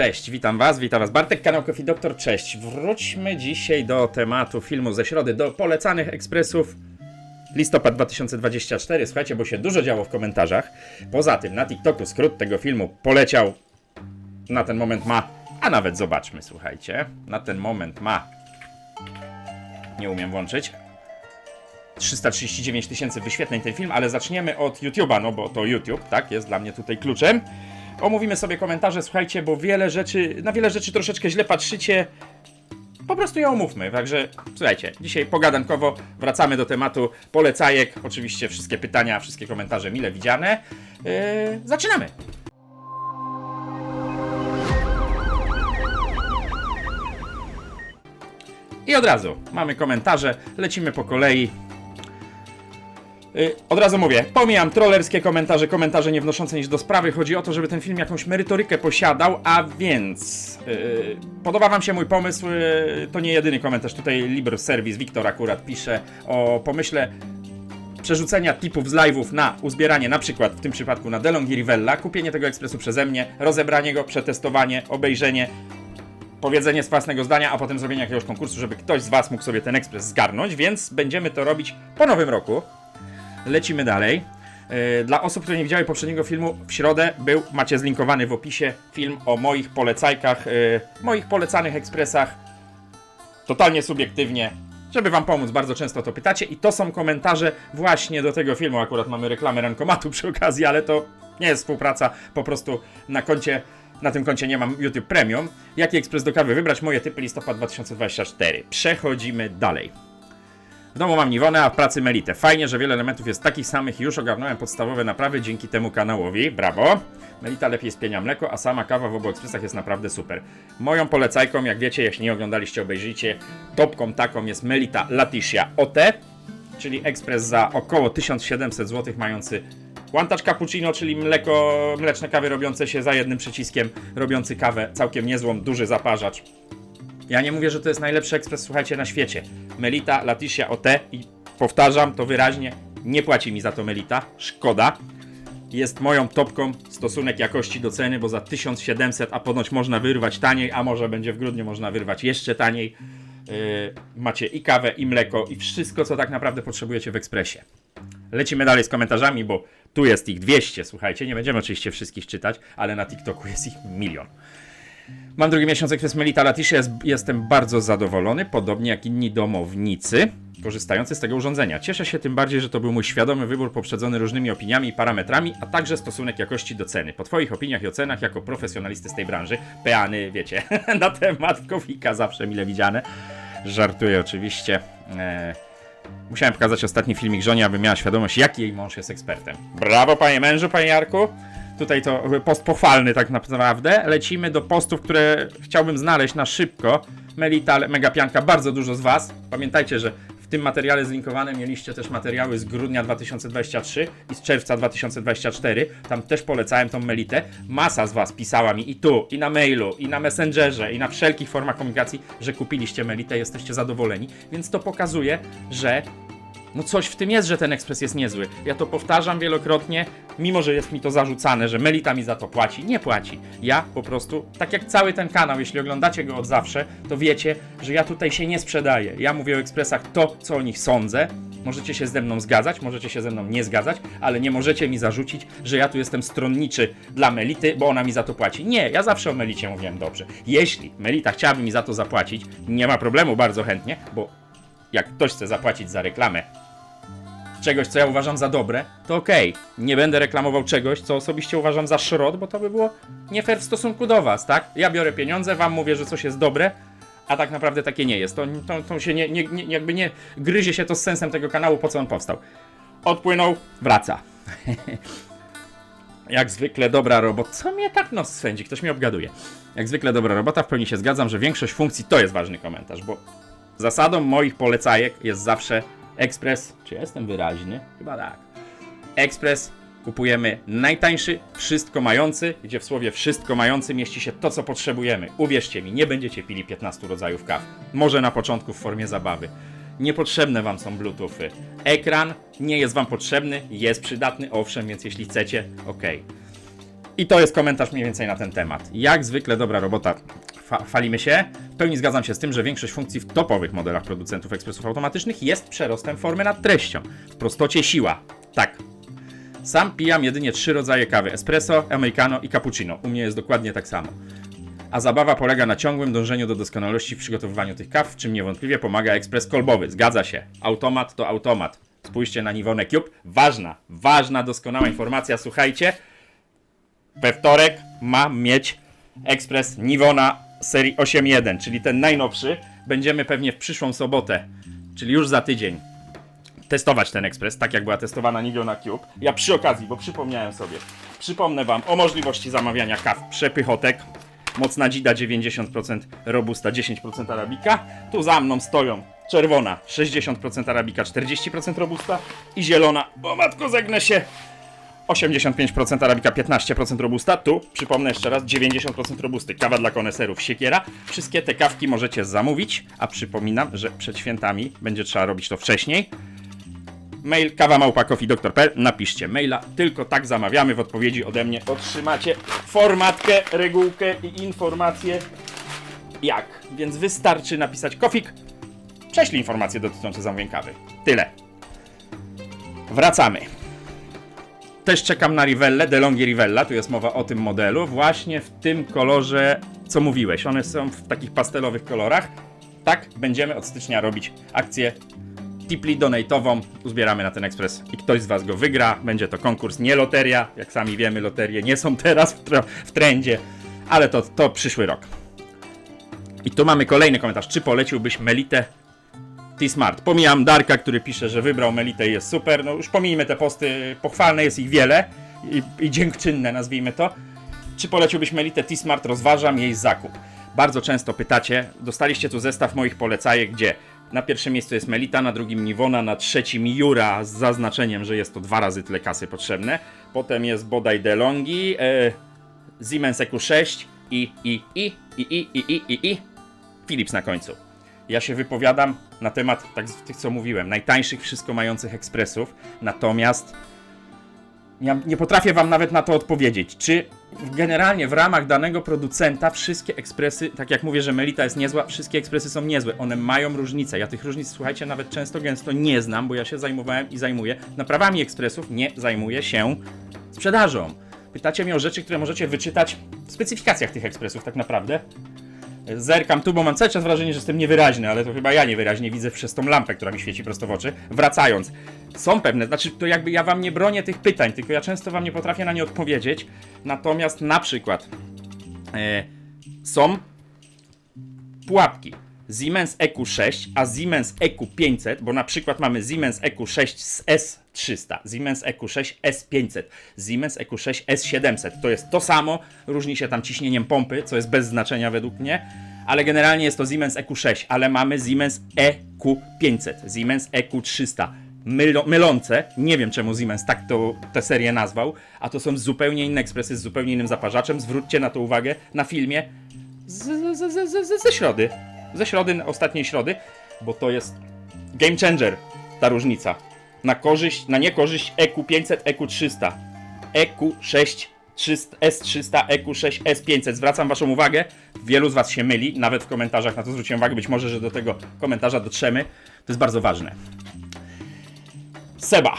Cześć, witam Was, witam Was. Bartek, kanał Coffee Doktor, cześć. Wróćmy dzisiaj do tematu filmu ze środy, do polecanych ekspresów. Listopad 2024, słuchajcie, bo się dużo działo w komentarzach. Poza tym na TikToku skrót tego filmu poleciał. Na ten moment ma, a nawet zobaczmy, słuchajcie. Na ten moment ma. Nie umiem włączyć. 339 tysięcy wyświetleń ten film, ale zaczniemy od YouTube'a, no bo to YouTube, tak, jest dla mnie tutaj kluczem. Omówimy sobie komentarze, słuchajcie, bo wiele rzeczy, na wiele rzeczy troszeczkę źle patrzycie. Po prostu je omówmy, także słuchajcie, dzisiaj pogadankowo wracamy do tematu polecajek. Oczywiście wszystkie pytania, wszystkie komentarze mile widziane. Yy, zaczynamy! I od razu mamy komentarze, lecimy po kolei. Y, Od razu mówię, pomijam trollerskie komentarze, komentarze nie wnoszące nic do sprawy. Chodzi o to, żeby ten film jakąś merytorykę posiadał, a więc yy, podoba Wam się mój pomysł. Yy, to nie jedyny komentarz. Tutaj Liber Service Wiktor akurat pisze o pomyśle przerzucenia tipów z live'ów na uzbieranie, na przykład w tym przypadku na DeLonghi Rivella, kupienie tego ekspresu przeze mnie, rozebranie go, przetestowanie, obejrzenie, powiedzenie z własnego zdania, a potem zrobienie jakiegoś konkursu, żeby ktoś z Was mógł sobie ten ekspres zgarnąć, więc będziemy to robić po nowym roku. Lecimy dalej. Yy, Dla osób, które nie widziały poprzedniego filmu, w środę był, macie zlinkowany w opisie, film o moich polecajkach, yy, moich polecanych ekspresach. Totalnie subiektywnie, żeby wam pomóc, bardzo często to pytacie i to są komentarze właśnie do tego filmu. Akurat mamy reklamę rankomatu przy okazji, ale to nie jest współpraca, po prostu na koncie, na tym koncie nie mam YouTube Premium. Jaki ekspres do kawy wybrać? Moje typy listopad 2024. Przechodzimy dalej. W domu mam Niwonę, a w pracy Melitę. Fajnie, że wiele elementów jest takich samych już ogarnąłem podstawowe naprawy dzięki temu kanałowi. Brawo! Melita lepiej spienia mleko, a sama kawa w obu ekspresach jest naprawdę super. Moją polecajką, jak wiecie, jeśli nie oglądaliście, obejrzyjcie, topką taką jest Melita Laticia OT, czyli ekspres za około 1700 zł, mający One Touch Cappuccino, czyli mleko, mleczne kawy robiące się za jednym przyciskiem, robiący kawę całkiem niezłą, duży zaparzacz. Ja nie mówię, że to jest najlepszy ekspres, słuchajcie, na świecie. Melita Laticia OT i powtarzam to wyraźnie, nie płaci mi za to Melita, szkoda. Jest moją topką stosunek jakości do ceny, bo za 1700, a ponoć można wyrwać taniej, a może będzie w grudniu można wyrwać jeszcze taniej. Yy, macie i kawę, i mleko, i wszystko, co tak naprawdę potrzebujecie w ekspresie. Lecimy dalej z komentarzami, bo tu jest ich 200, słuchajcie. Nie będziemy oczywiście wszystkich czytać, ale na TikToku jest ich milion. Mam drugi miesiąc ekspres Melita Laticia, jest, jestem bardzo zadowolony, podobnie jak inni domownicy korzystający z tego urządzenia. Cieszę się tym bardziej, że to był mój świadomy wybór poprzedzony różnymi opiniami i parametrami, a także stosunek jakości do ceny. Po Twoich opiniach i ocenach jako profesjonalisty z tej branży, peany, wiecie, na temat kofika zawsze mile widziane. Żartuję oczywiście. Eee, musiałem pokazać ostatni filmik żonie, aby miała świadomość, jaki jej mąż jest ekspertem. Brawo, panie mężu, panie Jarku. Tutaj to post pochwalny tak naprawdę. Lecimy do postów, które chciałbym znaleźć na szybko. Melita, Megapianka, bardzo dużo z Was. Pamiętajcie, że w tym materiale zlinkowane mieliście też materiały z grudnia 2023 i z czerwca 2024. Tam też polecałem tą Melitę. Masa z Was pisała mi i tu, i na mailu, i na Messengerze, i na wszelkich formach komunikacji, że kupiliście Melitę, jesteście zadowoleni. Więc to pokazuje, że no coś w tym jest, że ten ekspres jest niezły. Ja to powtarzam wielokrotnie, mimo że jest mi to zarzucane, że Melita mi za to płaci. Nie płaci. Ja po prostu, tak jak cały ten kanał, jeśli oglądacie go od zawsze, to wiecie, że ja tutaj się nie sprzedaję. Ja mówię o ekspresach to, co o nich sądzę. Możecie się ze mną zgadzać, możecie się ze mną nie zgadzać, ale nie możecie mi zarzucić, że ja tu jestem stronniczy dla Melity, bo ona mi za to płaci. Nie, ja zawsze o Melicie mówiłem dobrze. Jeśli Melita chciałaby mi za to zapłacić, nie ma problemu, bardzo chętnie, bo jak ktoś chce zapłacić za reklamę czegoś, co ja uważam za dobre, to okej. Nie będę reklamował czegoś, co osobiście uważam za szrot, bo to by było nie fair w stosunku do was, tak? Ja biorę pieniądze, wam mówię, że coś jest dobre, a tak naprawdę takie nie jest. To, to, to się nie, nie, nie, jakby nie gryzie się to z sensem tego kanału, po co on powstał. Odpłynął, wraca. Jak zwykle dobra robota. Co mnie tak nos swędzi? Ktoś mnie obgaduje. Jak zwykle dobra robota, w pełni się zgadzam, że większość funkcji to jest ważny komentarz, bo zasadą moich polecajek jest zawsze ekspres. Czy jestem wyraźny? Chyba tak. Ekspres kupujemy najtańszy, wszystko mający, gdzie w słowie wszystko mający mieści się to, co potrzebujemy. Uwierzcie mi, nie będziecie pili 15 rodzajów kaw. Może na początku w formie zabawy. Niepotrzebne wam są Bluetoothy. Ekran nie jest wam potrzebny, jest przydatny, owszem, więc jeśli chcecie, ok. I to jest komentarz mniej więcej na ten temat. Jak zwykle dobra robota. Fa- chwalimy się. W pełni zgadzam się z tym, że większość funkcji w topowych modelach producentów ekspresów automatycznych jest przerostem formy nad treścią. W prostocie siła. Tak. Sam pijam jedynie trzy rodzaje kawy: espresso, americano i cappuccino. U mnie jest dokładnie tak samo. A zabawa polega na ciągłym dążeniu do doskonałości w przygotowywaniu tych kaw, w czym niewątpliwie pomaga ekspres kolbowy. Zgadza się. Automat to automat. Spójrzcie na Nivonę Cube. Ważna, ważna, doskonała informacja. Słuchajcie, we wtorek ma mieć ekspres Nivona serii 8.1, czyli ten najnowszy. Będziemy pewnie w przyszłą sobotę, czyli już za tydzień, testować ten ekspres, tak jak była testowana Niviona Cube. Ja przy okazji, bo przypomniałem sobie, przypomnę Wam o możliwości zamawiania kaw przepychotek. Mocna dzida 90%, robusta 10% arabika. Tu za mną stoją czerwona 60% arabika, 40% robusta i zielona, o matko zegnę się, 85% arabika, 15% robusta. Tu, przypomnę jeszcze raz, 90% robusty. Kawa dla koneserów, siekiera. Wszystkie te kawki możecie zamówić, a przypominam, że przed świętami będzie trzeba robić to wcześniej. Mail kawamałpa.coffee.pl Napiszcie maila, tylko tak zamawiamy. W odpowiedzi ode mnie otrzymacie formatkę, regułkę i informacje jak. Więc wystarczy napisać kofik, prześlij informacje dotyczące zamówień kawy. Tyle. Wracamy. Też czekam na Rivelle, DeLonghi Rivella, tu jest mowa o tym modelu, właśnie w tym kolorze, co mówiłeś. One są w takich pastelowych kolorach. Tak, będziemy od stycznia robić akcję tipli donate'ową. Uzbieramy na ten ekspres i ktoś z Was go wygra. Będzie to konkurs, nie loteria. Jak sami wiemy, loterie nie są teraz w, w trendzie, ale to, to przyszły rok. I tu mamy kolejny komentarz. Czy poleciłbyś Melitę T-Smart. Pomijam Darka, który pisze, że wybrał Melitę i jest super. No już pomijmy te posty, pochwalne jest ich wiele i, i dziękczynne, nazwijmy to. Czy poleciłbyś Melitę T-Smart? Rozważam jej zakup. Bardzo często pytacie, dostaliście tu zestaw moich polecajek, gdzie na pierwszym miejscu jest Melita, na drugim Niwona, na trzecim Jura z zaznaczeniem, że jest to dwa razy tyle kasy potrzebne. Potem jest bodaj DeLonghi, e, Siemens EQ6 i, i, i, i, i, i, i, i, i, Philips na końcu. Ja się wypowiadam na temat tak, tych, co mówiłem, najtańszych wszystko mających ekspresów, natomiast ja nie potrafię wam nawet na to odpowiedzieć, czy generalnie w ramach danego producenta wszystkie ekspresy, tak jak mówię, że Melita jest niezła, wszystkie ekspresy są niezłe, one mają różnice. Ja tych różnic, słuchajcie, nawet często gęsto nie znam, bo ja się zajmowałem i zajmuję naprawami ekspresów, nie zajmuję się sprzedażą. Pytacie mnie o rzeczy, które możecie wyczytać w specyfikacjach tych ekspresów tak naprawdę. Zerkam tu, bo mam cały czas wrażenie, że jestem niewyraźny, ale to chyba ja niewyraźnie widzę przez tą lampę, która mi świeci prosto w oczy. Wracając, są pewne, znaczy to jakby ja wam nie bronię tych pytań, tylko ja często wam nie potrafię na nie odpowiedzieć. Natomiast na przykład e, są pułapki. Siemens EQ6, a Siemens EQ500, bo na przykład mamy Siemens EQ6 z S300, Siemens EQ6 S500, Siemens EQ6 S700. To jest to samo, różni się tam ciśnieniem pompy, co jest bez znaczenia według mnie, ale generalnie jest to Siemens EQ6, ale mamy Siemens EQ500, Siemens EQ300. Mylo, mylące, nie wiem czemu Siemens tak to tę serię nazwał, a to są zupełnie inne ekspresy z zupełnie innym zaparzaczem. Zwróćcie na to uwagę na filmie z, ze środy. Ze środy, ostatniej środy, bo to jest game changer, ta różnica. Na korzyść, na niekorzyść E EQ500, EQ300. EQ6 300, S300, EQ6, S500. Zwracam Waszą uwagę, wielu z Was się myli, nawet w komentarzach na to zwróciłem uwagę, być może, że do tego komentarza dotrzemy. To jest bardzo ważne. Seba.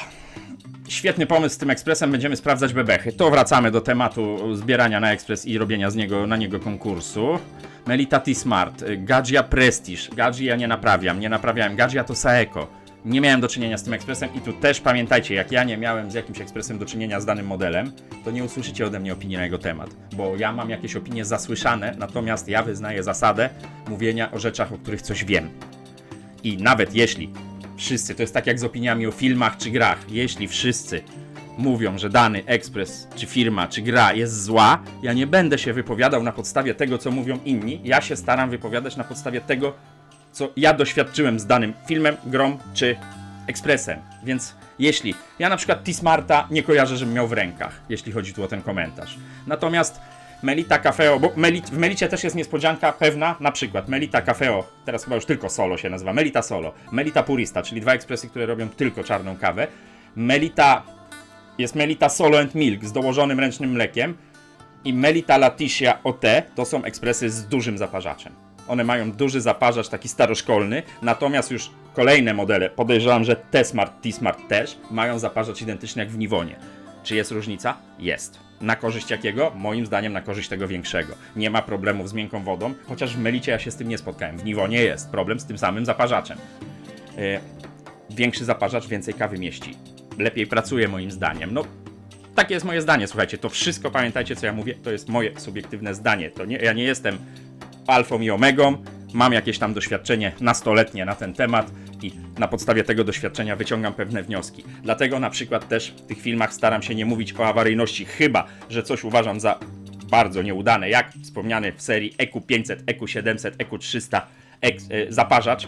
Świetny pomysł z tym ekspresem, będziemy sprawdzać bebechy. To wracamy do tematu zbierania na ekspres i robienia z niego, na niego konkursu. Melita T-Smart, y, Gadzia Prestige. Gadzi ja nie naprawiam, nie naprawiałem. Gadzia to Saeco. Nie miałem do czynienia z tym ekspresem i tu też pamiętajcie, jak ja nie miałem z jakimś ekspresem do czynienia z danym modelem, to nie usłyszycie ode mnie opinii na jego temat, bo ja mam jakieś opinie zasłyszane, natomiast ja wyznaję zasadę mówienia o rzeczach, o których coś wiem. I nawet jeśli wszyscy, to jest tak jak z opiniami o filmach czy grach, jeśli wszyscy mówią, że dany ekspres, czy firma, czy gra jest zła, ja nie będę się wypowiadał na podstawie tego, co mówią inni. Ja się staram wypowiadać na podstawie tego, co ja doświadczyłem z danym filmem, grą czy ekspresem. Więc jeśli ja na przykład T-Smarta nie kojarzę, żebym miał w rękach, jeśli chodzi tu o ten komentarz. Natomiast Melita Cafeo, bo Melit, w Melicie też jest niespodzianka pewna, na przykład Melita Cafeo, teraz chyba już tylko Solo się nazywa, Melita Solo, Melita Purista, czyli dwa ekspresy, które robią tylko czarną kawę. Melita jest Melita Solo and Milk z dołożonym ręcznym mlekiem. i Melita Laticia OT to są ekspresy z dużym zaparzaczem. One mają duży zaparzacz, taki staroszkolny, natomiast już kolejne modele, podejrzewam, że T-Smart, T-Smart też, mają zaparzacz identyczny jak w Niwonie. Czy jest różnica? Jest. Na korzyść jakiego? Moim zdaniem na korzyść tego większego. Nie ma problemów z miękką wodą, chociaż w Melicie ja się z tym nie spotkałem. W Niwonie jest problem z tym samym zaparzaczem. Yy, większy zaparzacz więcej kawy mieści. Lepiej pracuje moim zdaniem. No, takie jest moje zdanie, słuchajcie. To wszystko, pamiętajcie co ja mówię, to jest moje subiektywne zdanie. To nie, ja nie jestem alfą i omegą, mam jakieś tam doświadczenie nastoletnie na ten temat i na podstawie tego doświadczenia wyciągam pewne wnioski. Dlatego na przykład też w tych filmach staram się nie mówić o awaryjności, chyba że coś uważam za bardzo nieudane, jak wspomniany w serii E EQ500, EQ700, EQ300 ek, e, zaparzacz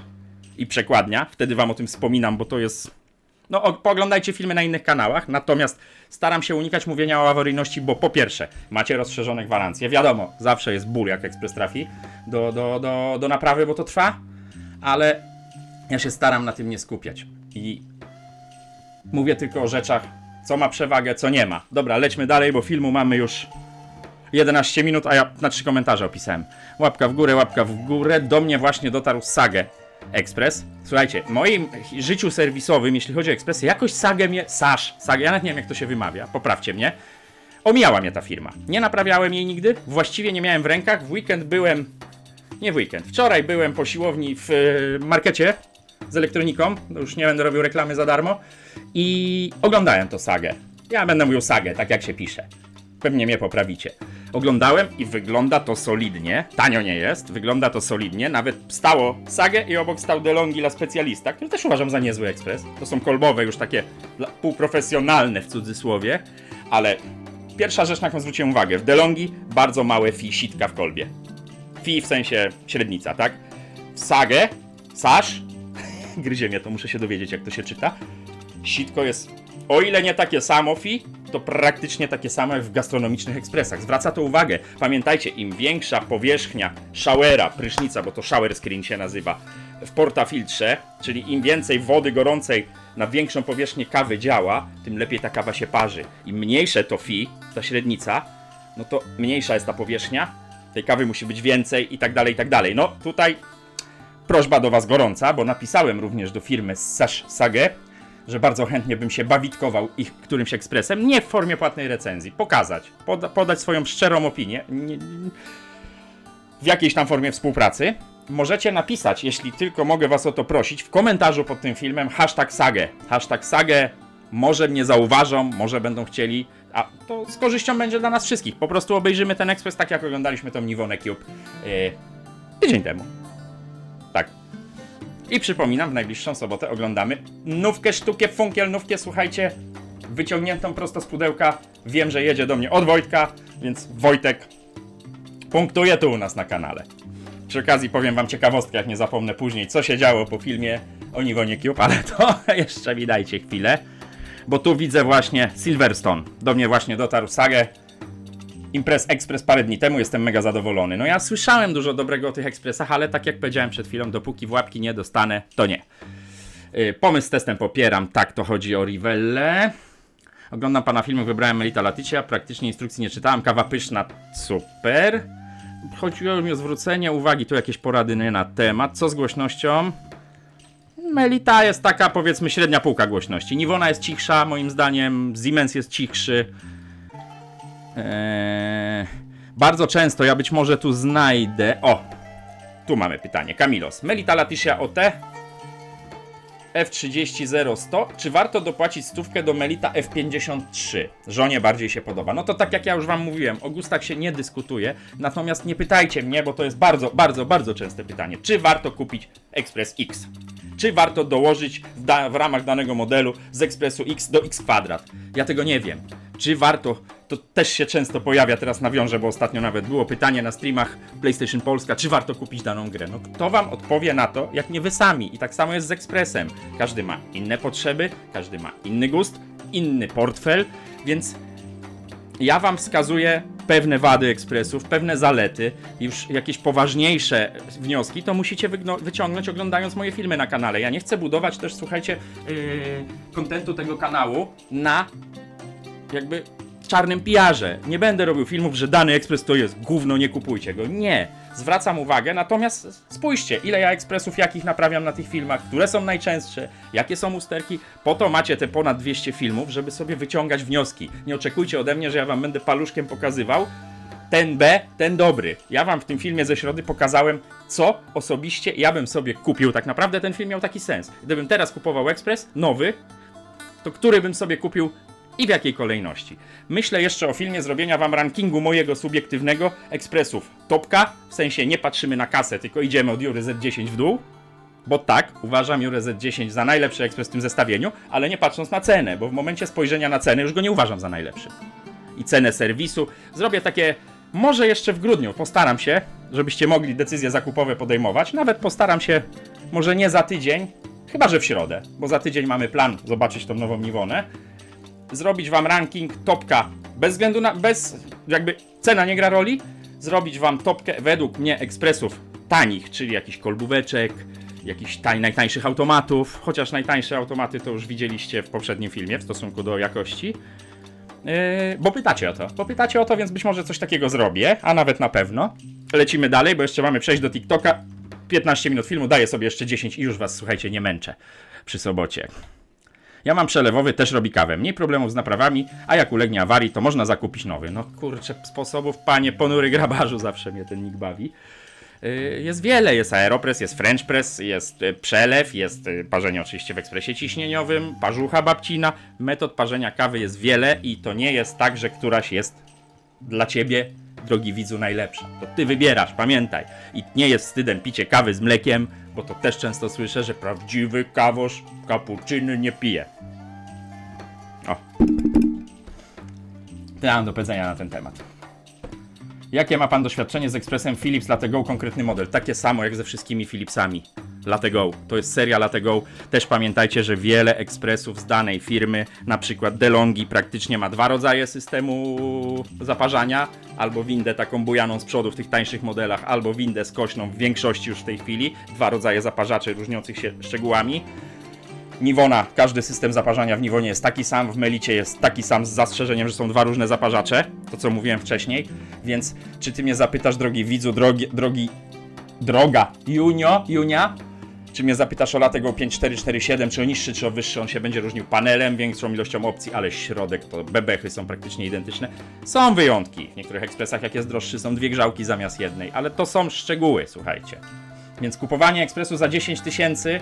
i przekładnia. Wtedy wam o tym wspominam, bo to jest no, o, pooglądajcie filmy na innych kanałach, natomiast staram się unikać mówienia o awaryjności, bo po pierwsze, macie rozszerzone gwarancje. Wiadomo, zawsze jest ból, jak ekspres trafi do, do, do, do naprawy, bo to trwa, ale ja się staram na tym nie skupiać. I mówię tylko o rzeczach, co ma przewagę, co nie ma. Dobra, lećmy dalej, bo filmu mamy już 11 minut, a ja na trzy komentarze opisałem. Łapka w górę, łapka w górę. Do mnie właśnie dotarł Sagę Express. Słuchajcie, w moim życiu serwisowym, jeśli chodzi o ekspresy, jakoś Sagę mnie, Sasz, Sagę, ja nawet nie wiem jak to się wymawia, poprawcie mnie. Omijała mnie ta firma. Nie naprawiałem jej nigdy, właściwie nie miałem w rękach. W weekend byłem, nie w weekend, wczoraj byłem po siłowni w e, markecie z elektroniką, no już nie będę robił reklamy za darmo i oglądałem to Sagę. Ja będę mówił Sagę, tak jak się pisze. Pewnie mnie poprawicie. Oglądałem i wygląda to solidnie. Tanio nie jest, wygląda to solidnie. Nawet stało Sagę i obok stał DeLonghi La Specialista, który też uważam za niezły ekspres. To są kolbowe, już takie półprofesjonalne w cudzysłowie, ale pierwsza rzecz, na jaką zwróciłem uwagę, w DeLonghi bardzo małe fi sitka w kolbie. Fi w sensie średnica, tak? W Sagę, Sasz, gryzie mnie to, muszę się dowiedzieć jak to się czyta. Sitko jest, o ile nie takie samo fi, to praktycznie takie samo jak w gastronomicznych ekspresach. Zwraca to uwagę. Pamiętajcie, im większa powierzchnia showera, prysznica, bo to shower screen się nazywa, w portafiltrze, czyli im więcej wody gorącej na większą powierzchnię kawy działa, tym lepiej ta kawa się parzy. Im mniejsze to fi, ta średnica, no to mniejsza jest ta powierzchnia, tej kawy musi być więcej i tak dalej, i tak dalej. No tutaj prośba do Was gorąca, bo napisałem również do firmy Sash Sage, że bardzo chętnie bym się bawitkował ich którymś ekspresem, nie w formie płatnej recenzji, pokazać, poda podać swoją szczerą opinię, nie, w jakiejś tam formie współpracy. Możecie napisać, jeśli tylko mogę Was o to prosić, w komentarzu pod tym filmem hashtag sagę. Hashtag sagę, może mnie zauważą, może będą chcieli, a to z korzyścią będzie dla nas wszystkich. Po prostu obejrzymy ten ekspres tak, jak oglądaliśmy tą Nivonę Cube yy, tydzień temu. Tak. I przypominam, w najbliższą sobotę oglądamy nówkę, sztukę, funkiel, nówkę, słuchajcie, wyciągniętą prosto z pudełka. Wiem, że jedzie do mnie od Wojtka, więc Wojtek punktuje tu u nas na kanale. Przy okazji powiem wam ciekawostkę, jak nie zapomnę później, co się działo po filmie o Nivonie Cube, ale to jeszcze mi dajcie chwilę, bo tu widzę właśnie Silverstone. Do mnie właśnie dotarł Sagę, Imprez Express parę dni temu, jestem mega zadowolony. No ja słyszałem dużo dobrego o tych ekspresach, ale tak jak powiedziałem przed chwilą, dopóki w łapki nie dostanę, to nie. Yy, pomysł z testem popieram, tak to chodzi o Rivelle. Oglądam pana filmy, wybrałem Melita Laticia, praktycznie instrukcji nie czytałem, kawa pyszna, super. Chodziło mi o zwrócenie uwagi, tu jakieś porady na temat, co z głośnością? Melita jest taka powiedzmy średnia półka głośności. Niwona jest cichsza, moim zdaniem, Siemens jest cichszy. Eee, bardzo często, ja być może tu znajdę. O! Tu mamy pytanie. Kamilos. Melita Laticia OT F30 Czy warto dopłacić stówkę do Melita F53? Żonie bardziej się podoba. No to tak jak ja już wam mówiłem, o gustach się nie dyskutuje. Natomiast nie pytajcie mnie, bo to jest bardzo, bardzo, bardzo częste pytanie. Czy warto kupić Express X? Czy warto dołożyć w, da- w ramach danego modelu z Expressu X do X kwadrat? Ja tego nie wiem. Czy warto, to też się często pojawia, teraz nawiążę, bo ostatnio nawet było pytanie na streamach PlayStation Polska, czy warto kupić daną grę? No kto wam odpowie na to, jak nie wy sami? I tak samo jest z Expressem. Każdy ma inne potrzeby, każdy ma inny gust, inny portfel, więc ja wam wskazuję pewne wady ekspresów, pewne zalety, już jakieś poważniejsze wnioski, to musicie wyciągnąć oglądając moje filmy na kanale. Ja nie chcę budować też, słuchajcie, yy, kontentu tego kanału na jakby czarnym pijarze. Nie będę robił filmów, że dany ekspres to jest gówno, nie kupujcie go. Nie. Zwracam uwagę, natomiast spójrzcie, ile ja ekspresów jakich naprawiam na tych filmach, które są najczęstsze, jakie są usterki. Po to macie te ponad 200 filmów, żeby sobie wyciągać wnioski. Nie oczekujcie ode mnie, że ja wam będę paluszkiem pokazywał, ten B, ten dobry. Ja wam w tym filmie ze środy pokazałem, co osobiście ja bym sobie kupił. Tak naprawdę ten film miał taki sens. Gdybym teraz kupował ekspres, nowy, to który bym sobie kupił i w jakiej kolejności. Myślę jeszcze o filmie zrobienia wam rankingu mojego subiektywnego ekspresów. Topka, w sensie nie patrzymy na kasę, tylko idziemy od Jury Z10 w dół. Bo tak, uważam Jurę Z10 za najlepszy ekspres w tym zestawieniu, ale nie patrząc na cenę, bo w momencie spojrzenia na cenę już go nie uważam za najlepszy. I cenę serwisu. Zrobię takie, może jeszcze w grudniu, postaram się, żebyście mogli decyzje zakupowe podejmować. Nawet postaram się, może nie za tydzień, chyba że w środę, bo za tydzień mamy plan zobaczyć tą nową Niwonę zrobić wam ranking topka bez względu na, bez jakby cena nie gra roli, zrobić wam topkę według mnie ekspresów tanich, czyli jakiś kolbóweczek, jakichś tań, najtańszych automatów, chociaż najtańsze automaty to już widzieliście w poprzednim filmie w stosunku do jakości. Yy, bo pytacie o to, bo pytacie o to, więc być może coś takiego zrobię, a nawet na pewno. Lecimy dalej, bo jeszcze mamy przejść do TikToka. 15 minut filmu, daję sobie jeszcze 10 i już was, słuchajcie, nie męczę przy sobocie. Ja mam przelewowy, też robi kawę. Mniej problemów z naprawami, a jak ulegnie awarii, to można zakupić nowy. No kurczę, sposobów, panie, ponury grabarzu, zawsze mnie ten nick bawi. Yy, Jest wiele, jest aeropress, jest french press, jest y, przelew, jest y, parzenie oczywiście w ekspresie ciśnieniowym, parzucha babcina. Metod parzenia kawy jest wiele i to nie jest tak, że któraś jest dla ciebie, drogi widzu, najlepsza. To ty wybierasz, pamiętaj. I nie jest wstydem picie kawy z mlekiem, bo to też często słyszę, że prawdziwy kawosz kapuczyny nie pije. O. Tyle mam do powiedzenia na ten temat. Jakie ma pan doświadczenie z ekspresem Philips Latte Go, konkretny model? Takie samo jak ze wszystkimi Philipsami. Latte Go. To jest seria Latte Go. Też pamiętajcie, że wiele ekspresów z danej firmy, na przykład DeLonghi, praktycznie ma dwa rodzaje systemu zaparzania. Albo windę taką bujaną z przodu w tych tańszych modelach, albo windę skośną w większości już w tej chwili. Dwa rodzaje zaparzaczy różniących się szczegółami. Niwona, każdy system zaparzania w Niwonie jest taki sam, w Melicie jest taki sam z zastrzeżeniem, że są dwa różne zaparzacze, to co mówiłem wcześniej, więc czy ty mnie zapytasz, drogi widzu, drogi, drogi, droga, Junio, Junia, czy mnie zapytasz o Latego 5447, czy o niższy, czy o wyższy, on się będzie różnił panelem, większą ilością opcji, ale środek to bebechy są praktycznie identyczne. Są wyjątki, w niektórych ekspresach jak jest droższy są dwie grzałki zamiast jednej, ale to są szczegóły, słuchajcie. Więc kupowanie ekspresu za 10 tysięcy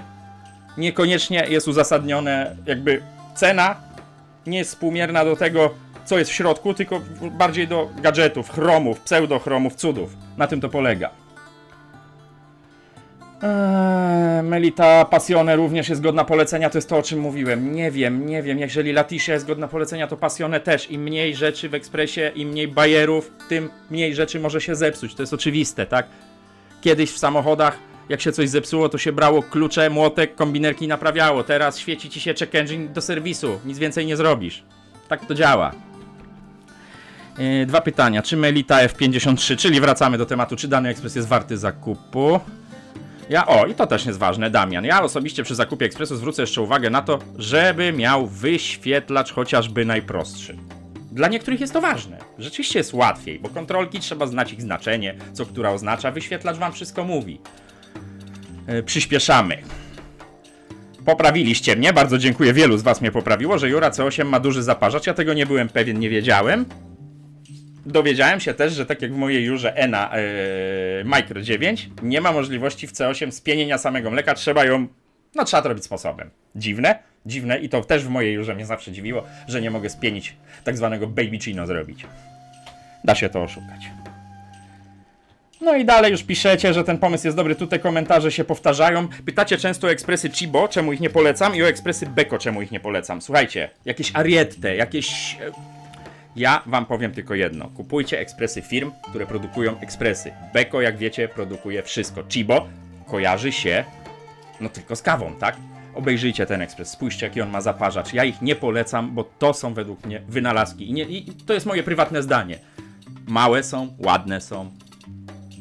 niekoniecznie jest uzasadnione, jakby cena nie jest współmierna do tego, co jest w środku, tylko bardziej do gadżetów, chromów, pseudochromów, cudów. Na tym to polega. Eee, Melita Passione również jest godna polecenia, to jest to o czym mówiłem. Nie wiem, nie wiem, jeżeli Latisia jest godna polecenia, to Passione też. Im mniej rzeczy w ekspresie, im mniej bajerów, tym mniej rzeczy może się zepsuć. To jest oczywiste, tak? Kiedyś w samochodach, jak się coś zepsuło, to się brało klucze, młotek, kombinerki naprawiało. Teraz świeci ci się check engine do serwisu, nic więcej nie zrobisz. Tak to działa. Yy, dwa pytania. Czy Melita F53, czyli wracamy do tematu, czy dany ekspres jest warty zakupu? Ja, o, i to też jest ważne, Damian. Ja osobiście przy zakupie ekspresu zwrócę jeszcze uwagę na to, żeby miał wyświetlacz chociażby najprostszy. Dla niektórych jest to ważne. Rzeczywiście jest łatwiej, bo kontrolki trzeba znać ich znaczenie, co która oznacza. Wyświetlacz wam wszystko mówi. Yy, przyspieszamy. Poprawiliście mnie, bardzo dziękuję. Wielu z was mnie poprawiło, że Jura C8 ma duży zaparzacz. Ja tego nie byłem pewien, nie wiedziałem. Dowiedziałem się też, że tak jak w mojej Jurze ENA yy, Micro 9, nie ma możliwości w C8 spienienia samego mleka, trzeba ją, no trzeba to robić sposobem. Dziwne? Dziwne i to też w mojej Jurze mnie zawsze dziwiło, że nie mogę spienić tak zwanego baby chino zrobić. Da się to oszukać. No i dalej już piszecie, że ten pomysł jest dobry. Tutaj komentarze się powtarzają. Pytacie często o ekspresy Chibo, czemu ich nie polecam, i o ekspresy Beko, czemu ich nie polecam. Słuchajcie, jakieś Ariette, jakieś. Ja wam powiem tylko jedno. Kupujcie ekspresy firm, które produkują ekspresy. Beko, jak wiecie, produkuje wszystko. Chibo kojarzy się no tylko z kawą, tak? Obejrzyjcie ten ekspres, spójrzcie jaki on ma zaparzacz. Ja ich nie polecam, bo to są według mnie wynalazki. I, nie, I to jest moje prywatne zdanie. Małe są, ładne są,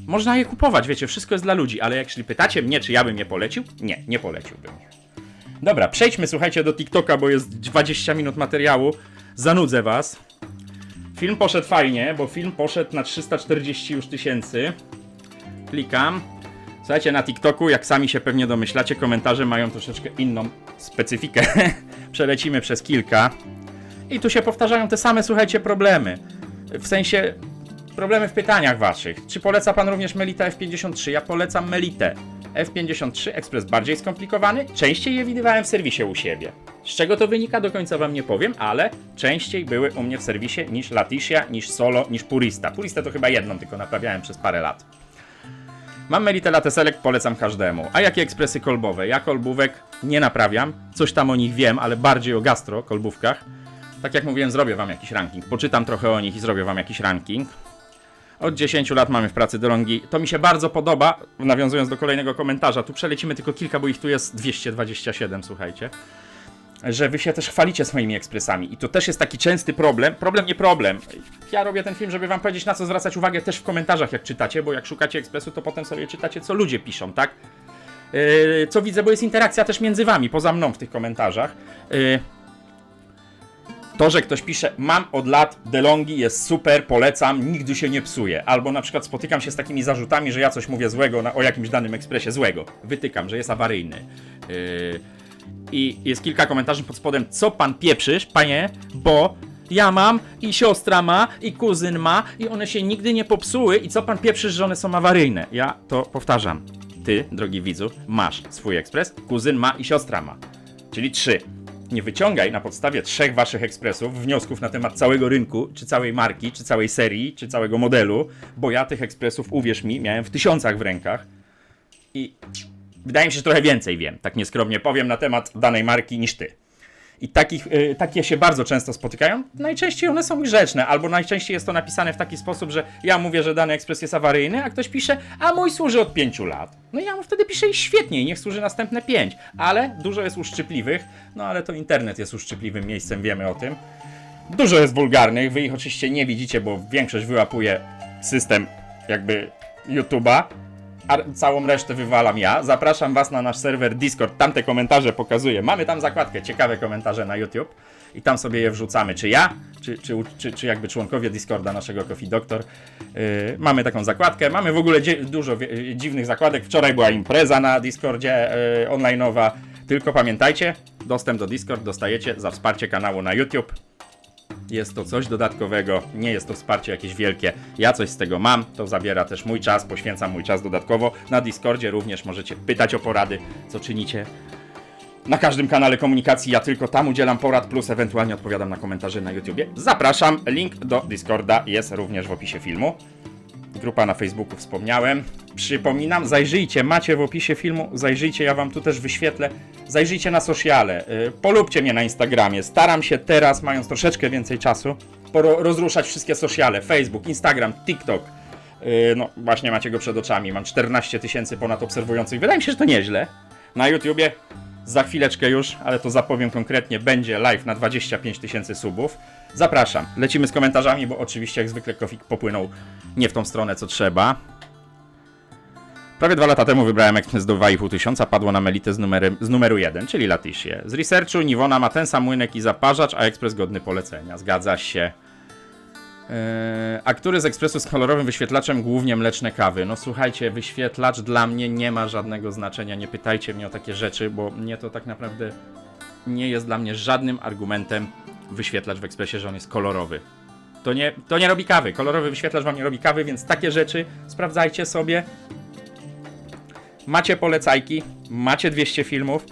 można je kupować, wiecie, wszystko jest dla ludzi, ale jeśli pytacie mnie, czy ja bym je polecił, nie, nie poleciłbym. Dobra, przejdźmy, słuchajcie, do TikToka, bo jest 20 minut materiału. Zanudzę was. Film poszedł fajnie, bo film poszedł na 340 już tysięcy. Klikam. Słuchajcie, na TikToku, jak sami się pewnie domyślacie, komentarze mają troszeczkę inną specyfikę. Przelecimy przez kilka. I tu się powtarzają te same, słuchajcie, problemy. W sensie problemy w pytaniach waszych. Czy poleca pan również Melita F53? Ja polecam Melitę. F53 ekspres bardziej skomplikowany, częściej je widywałem w serwisie u siebie. Z czego to wynika, do końca wam nie powiem, ale częściej były u mnie w serwisie niż Laticia, niż Solo, niż Purista. Purista to chyba jedną tylko naprawiałem przez parę lat. Mam Melitę Latte Select, polecam każdemu. A jakie ekspresy kolbowe? Ja kolbówek nie naprawiam. Coś tam o nich wiem, ale bardziej o gastro kolbówkach. Tak jak mówiłem, zrobię wam jakiś ranking. Poczytam trochę o nich i zrobię wam jakiś ranking. Od 10 lat mamy w pracy DeLonghi. To mi się bardzo podoba, nawiązując do kolejnego komentarza. Tu przelecimy tylko kilka, bo ich tu jest 227, słuchajcie. Że wy się też chwalicie swoimi ekspresami. I to też jest taki częsty problem. Problem nie problem. Ja robię ten film, żeby wam powiedzieć, na co zwracać uwagę też w komentarzach, jak czytacie, bo jak szukacie ekspresu, to potem sobie czytacie, co ludzie piszą, tak? Yy, co widzę, bo jest interakcja też między wami, poza mną w tych komentarzach. Yy, to, że ktoś pisze, mam od lat DeLonghi, jest super, polecam, nigdy się nie psuje. Albo na przykład spotykam się z takimi zarzutami, że ja coś mówię złego na, o jakimś danym ekspresie, złego. Wytykam, że jest awaryjny. Yy, I jest kilka komentarzy pod spodem, co pan pieprzysz, panie, bo ja mam i siostra ma i kuzyn ma i one się nigdy nie popsuły i co pan pieprzysz, że one są awaryjne. Ja to powtarzam. Ty, drogi widzu, masz swój ekspres, kuzyn ma i siostra ma. Czyli trzy. Nie wyciągaj na podstawie trzech waszych ekspresów wniosków na temat całego rynku, czy całej marki, czy całej serii, czy całego modelu, bo ja tych ekspresów, uwierz mi, miałem w tysiącach w rękach i wydaje mi się, że trochę więcej wiem, tak nieskromnie powiem, na temat danej marki niż ty. I takich, y, takie się bardzo często spotykają. Najczęściej one są grzeczne, albo najczęściej jest to napisane w taki sposób, że ja mówię, że dany ekspres jest awaryjny, a ktoś pisze, a mój służy od 5 lat. No i ja mu wtedy piszę i świetnie, niech służy następne 5. Ale dużo jest uszczypliwych, no ale to internet jest uszczypliwym miejscem, wiemy o tym. Dużo jest wulgarnych, wy ich oczywiście nie widzicie, bo większość wyłapuje system jakby YouTube'a, całą resztę wywalam ja. Zapraszam Was na nasz serwer Discord, tam te komentarze pokazuję. Mamy tam zakładkę ciekawe komentarze na YouTube i tam sobie je wrzucamy. Czy ja, czy, czy, czy, czy jakby członkowie Discorda naszego Coffee Doctor. Yy, mamy taką zakładkę. Mamy w ogóle dużo dziwnych zakładek. Wczoraj była impreza na Discordzie yy, online'owa. Tylko pamiętajcie, dostęp do Discord dostajecie za wsparcie kanału na YouTube. Jest to coś dodatkowego, nie jest to wsparcie jakieś wielkie. Ja coś z tego mam, to zabiera też mój czas, poświęcam mój czas dodatkowo. Na Discordzie również możecie pytać o porady, co czynicie. Na każdym kanale komunikacji ja tylko tam udzielam porad, plus ewentualnie odpowiadam na komentarze na YouTubie. Zapraszam, link do Discorda jest również w opisie filmu. Grupa na Facebooku wspomniałem. Przypominam, zajrzyjcie, macie w opisie filmu, zajrzyjcie, ja wam tu też wyświetlę. Zajrzyjcie na sociale, y, polubcie mnie na Instagramie. Staram się teraz, mając troszeczkę więcej czasu, rozruszać wszystkie sociale. Facebook, Instagram, TikTok. Y, No, właśnie macie go przed oczami. Mam 14 tysięcy ponad obserwujących. Wydaje mi się, że to nieźle. Na YouTubie za chwileczkę już, ale to zapowiem konkretnie, będzie live na 25 tysięcy subów. Zapraszam. Lecimy z komentarzami, bo oczywiście jak zwykle Kofik popłynął nie w tą stronę, co trzeba. Prawie dwa lata temu wybrałem ekspres do 2,5 tysiąca, padło na Melitę z, numerem, z numeru 1, czyli Latisie. Z researchu Niwona ma ten sam młynek i zaparzacz, a ekspres godny polecenia. Zgadza się. Eee, a który z ekspresu z kolorowym wyświetlaczem głównie mleczne kawy? No słuchajcie, wyświetlacz dla mnie nie ma żadnego znaczenia. Nie pytajcie mnie o takie rzeczy, bo mnie to tak naprawdę nie jest dla mnie żadnym argumentem wyświetlacz w ekspresie, że on jest kolorowy. To nie, to nie robi kawy. Kolorowy wyświetlacz wam nie robi kawy, więc takie rzeczy sprawdzajcie sobie. Macie polecajki, macie 200 filmów,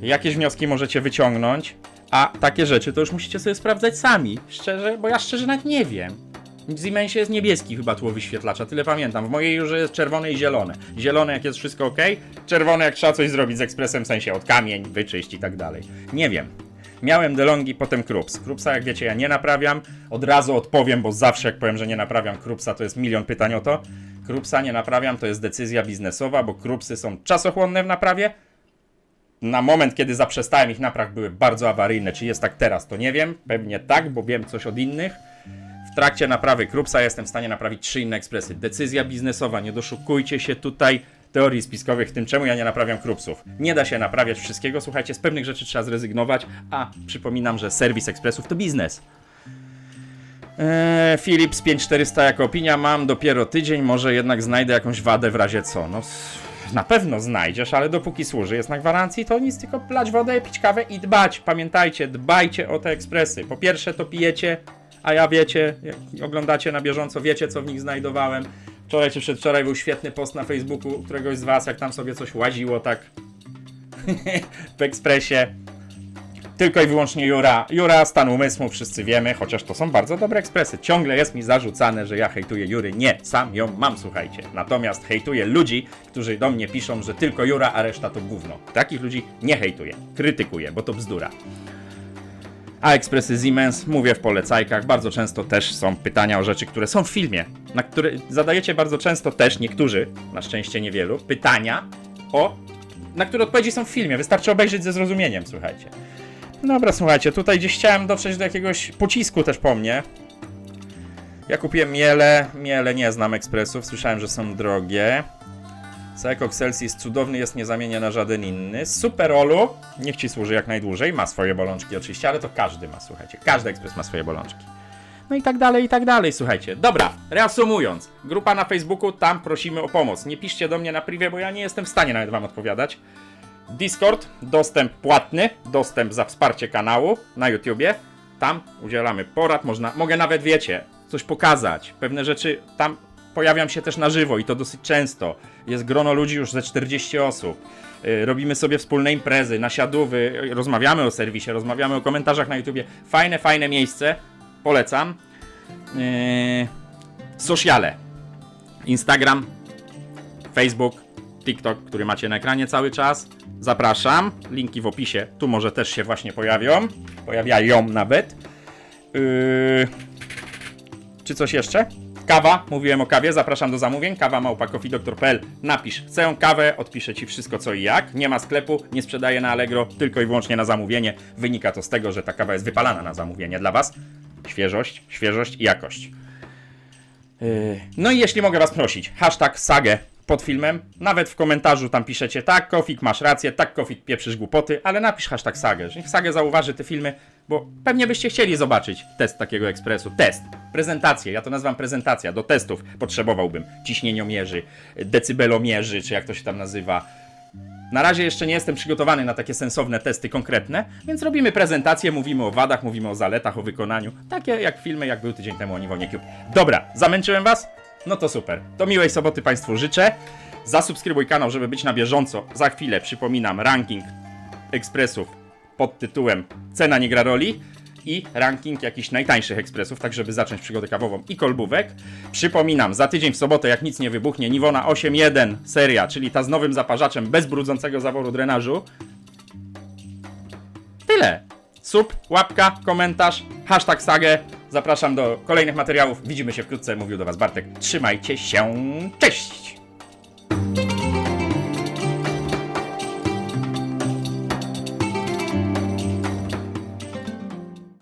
jakieś wnioski możecie wyciągnąć, a takie rzeczy to już musicie sobie sprawdzać sami. Szczerze, bo ja szczerze nawet nie wiem. W Siemensie jest niebieski chyba tło wyświetlacza, tyle pamiętam. W mojej już jest czerwone i zielone. Zielone jak jest wszystko ok, czerwone jak trzeba coś zrobić z ekspresem, w sensie od kamień, wyczyść i tak dalej. Nie wiem. Miałem DeLonghi, potem Krups. Krupsa, jak wiecie, ja nie naprawiam. Od razu odpowiem, bo zawsze jak powiem, że nie naprawiam Krupsa, to jest milion pytań o to. Krupsa nie naprawiam, to jest decyzja biznesowa, bo Krupsy są czasochłonne w naprawie. Na moment, kiedy zaprzestałem ich napraw, były bardzo awaryjne. Czy jest tak teraz, to nie wiem. Pewnie tak, bo wiem coś od innych. W trakcie naprawy Krupsa jestem w stanie naprawić trzy inne ekspresy. Decyzja biznesowa, nie doszukujcie się tutaj teorii spiskowych w tym, czemu ja nie naprawiam Krupsów. Nie da się naprawiać wszystkiego, słuchajcie, z pewnych rzeczy trzeba zrezygnować, a przypominam, że serwis ekspresów to biznes. Eee, Philips 5400 jako opinia mam dopiero tydzień, może jednak znajdę jakąś wadę w razie co. No na pewno znajdziesz, ale dopóki służy, jest na gwarancji, to nic, tylko plać wodę, pić kawę i dbać. Pamiętajcie, dbajcie o te ekspresy. Po pierwsze to pijecie, a ja wiecie, oglądacie na bieżąco, wiecie co w nich znajdowałem. Wczoraj czy przedwczoraj był świetny post na Facebooku któregoś z was, jak tam sobie coś łaziło tak w ekspresie. Tylko i wyłącznie Jura. Jura, stan umysłu, wszyscy wiemy, chociaż to są bardzo dobre ekspresy. Ciągle jest mi zarzucane, że ja hejtuję Jury. Nie, sam ją mam, słuchajcie. Natomiast hejtuję ludzi, którzy do mnie piszą, że tylko Jura, a reszta to gówno. Takich ludzi nie hejtuję, krytykuję, bo to bzdura. A ekspresy Siemens, mówię w polecajkach, bardzo często też są pytania o rzeczy, które są w filmie, na które zadajecie bardzo często też, niektórzy, na szczęście niewielu, pytania o, na które odpowiedzi są w filmie. Wystarczy obejrzeć ze zrozumieniem, słuchajcie. Dobra, słuchajcie, tutaj gdzieś chciałem dotrzeć do jakiegoś pocisku też po mnie. Ja kupiłem miele, miele nie znam ekspresów, słyszałem, że są drogie. Seiko Excelsis cudowny jest, nie zamienia na żaden inny. Superolu, niech ci służy jak najdłużej, ma swoje bolączki oczywiście, ale to każdy ma, słuchajcie, każdy ekspres ma swoje bolączki. No i tak dalej, i tak dalej, słuchajcie. Dobra, reasumując, grupa na Facebooku, tam prosimy o pomoc. Nie piszcie do mnie na privie, bo ja nie jestem w stanie nawet wam odpowiadać. Discord, dostęp płatny, dostęp za wsparcie kanału na YouTubie. Tam udzielamy porad, można, mogę nawet, wiecie, coś pokazać. Pewne rzeczy tam pojawiam się też na żywo i to dosyć często. Jest grono ludzi już ze 40 osób. Yy, Robimy sobie wspólne imprezy, nasiadówy, yy, rozmawiamy o serwisie, rozmawiamy o komentarzach na YouTubie. Fajne, fajne miejsce. Polecam. Yy, sociale. Instagram, Facebook, TikTok, który macie na ekranie cały czas. Zapraszam. Linki w opisie. Tu może też się właśnie pojawią. Pojawiają nawet. Yy... Czy coś jeszcze? Kawa, mówiłem o kawie, zapraszam do zamówień. Kawa małpa.coffeedoktor.pl. Napisz, chcę kawę, odpiszę ci wszystko co i jak. Nie ma sklepu, nie sprzedaję na Allegro, tylko i wyłącznie na zamówienie. Wynika to z tego, że ta kawa jest wypalana na zamówienie dla Was. Świeżość, świeżość i jakość. Yy, No i jeśli mogę was prosić, hashtag sagę pod filmem, nawet w komentarzu tam piszecie tak, Kofik masz rację, tak, Kofik pieprzysz głupoty, ale napisz hashtag sagę, że niech sagę zauważy te filmy, bo pewnie byście chcieli zobaczyć test takiego ekspresu, test, prezentację, ja to nazywam prezentacja, do testów potrzebowałbym ciśnieniomierzy, decybelomierzy, czy jak to się tam nazywa, na razie jeszcze nie jestem przygotowany na takie sensowne testy konkretne, więc robimy prezentację, mówimy o wadach, mówimy o zaletach, o wykonaniu. Takie jak filmy, jak był tydzień temu o Niwonie Cube. Dobra, zamęczyłem was? No to super. To miłej soboty Państwu życzę. Zasubskrybuj kanał, żeby być na bieżąco. Za chwilę przypominam ranking ekspresów pod tytułem Cena nie gra roli i ranking jakichś najtańszych ekspresów, tak żeby zacząć przygodę kawową i kolbówek. Przypominam, za tydzień w sobotę, jak nic nie wybuchnie, Niwona 8.1 seria, czyli ta z nowym zaparzaczem bez brudzącego zaworu drenażu. Tyle. Sub, łapka, komentarz, hashtag sagę. Zapraszam do kolejnych materiałów. Widzimy się wkrótce. Mówił do Was Bartek. Trzymajcie się. Cześć!